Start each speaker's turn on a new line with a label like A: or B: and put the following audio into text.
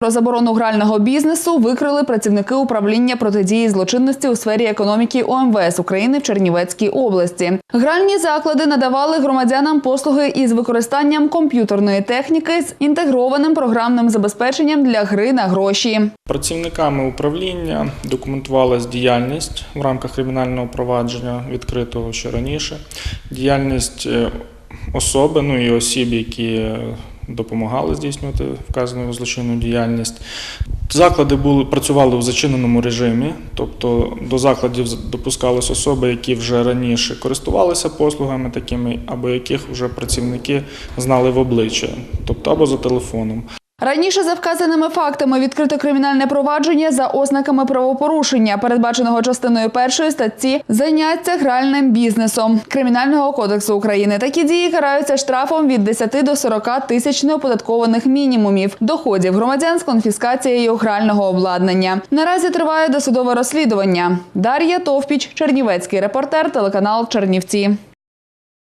A: Про заборону грального бізнесу викрили працівники управління протидії злочинності у сфері економіки ОМВС України в Чернівецькій області. Гральні заклади надавали громадянам послуги із використанням комп'ютерної техніки з інтегрованим програмним забезпеченням для гри на гроші.
B: Працівниками управління документувалась діяльність в рамках кримінального провадження, відкритого ще раніше, діяльність е, особи, ну і осіб, які е, допомагали здійснювати вказану злочинну діяльність. Заклади були працювали в зачиненому режимі, тобто до закладів допускались особи, які вже раніше користувалися послугами такими, або яких вже працівники знали в обличчя, тобто або за телефоном.
A: Раніше за вказаними фактами відкрито кримінальне провадження за ознаками правопорушення, передбаченого частиною першої статті заняття гральним бізнесом Кримінального кодексу України. Такі дії караються штрафом від 10 до 40 тисяч неоподаткованих мінімумів доходів громадян з конфіскацією грального обладнання. Наразі триває досудове розслідування. Дар'я Товпіч, Чернівецький репортер, телеканал Чернівці.